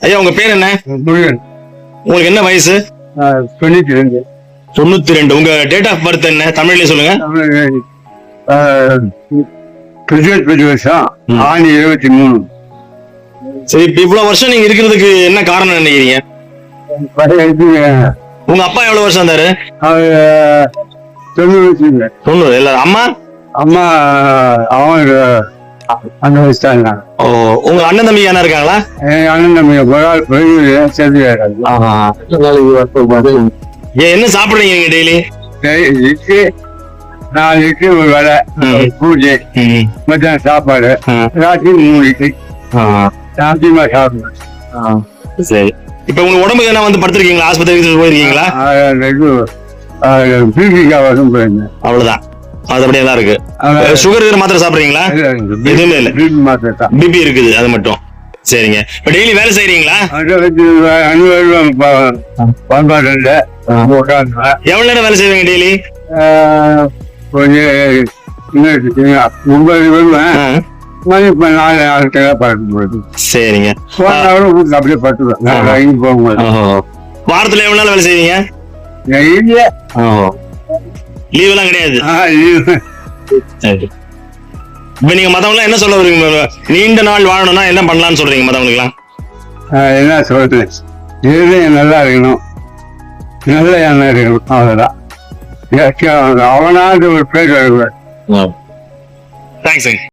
ஐயா உங்க பேர் என்ன? முருகன். உங்களுக்கு என்ன வயசு? தொண்ணூத்தி ரெண்டு தொண்ணூத்தி ரெண்டு உங்க டேட் ஆஃப் பர்த் என்ன? தமிழ்லயே சொல்லுங்க. கிறிஸ்துவஸ் பத்து வருஷம். ஆணி இருபத்தி மூணு. சரி இப்ப இவ்வளவு வருஷம் நீங்க இருக்கிறதுக்கு என்ன காரணம் நினைக்கிறீங்க? உங்க அப்பா எவ்வளவு வருஷம் இருந்தாரு? இல்லை. தொண்ணூறு. இல்ல அம்மா? அம்மா அவங்க அந்த ஓ உங்க அண்ணன் தம்பி என்ன இருக்காங்களா? அண்ணன் தம்பி ஒரு ஆள் பெரிய சேர்த்து ஏன் என்ன சாப்பிடுறீங்க நீங்க டெய்லி? இட்லி நாலு இட்லி ஒரு வேலை ம். பூஜை மத்தியானம் சாப்பாடு ராத்திரி மூணு இட்லி. சாத்தியமா சாப்பிடுவேன். சரி. இப்ப உங்க உடம்புக்கு என்ன வந்து படுத்திருக்கீங்களா? ஆஸ்பத்திரிக்கு போயிருக்கீங்களா? பிபிகா வரும் போயிருந்தேன். அவ்வளவுதான். அது அப்படியே தான் இருக்கு. சுகர் மாத்திரை சாப்பிடுறீங்களா? எதுவுமே இல்ல. பிபி இருக்குது அது மட்டும். சரிங்க. இப்ப டெய்லி வேலை உட்காந்து எவ்வளவு நேரம் வேலை செய்வீங்க டெய்லி கொஞ்சம் ஒன்பது வருவேன். மணி நாலு நாலு கிலோ பார்க்க போகுது சரிங்க. அப்படியே பட்டுவேன். வாரத்துல எவ்வளவு நாள் வேலை செய்வீங்க? லீவ். எல்லாம் கிடையாது. இப்ப நீங்க மத்தவங்க என்ன சொல்ல வருவீங்க? நீண்ட நாள் வாழணும்னா என்ன பண்ணலாம்னு சொல்றீங்க மத்தவங்களுக்கு எல்லாம் என்ன சொல்றது? இருதயம் நல்லா இருக்கணும். நல்ல எண்ணம் இருக்கணும். அவ்வளவுதான். அவனாவது ஒரு பேர் வருவார். தேங்க்ஸுங்க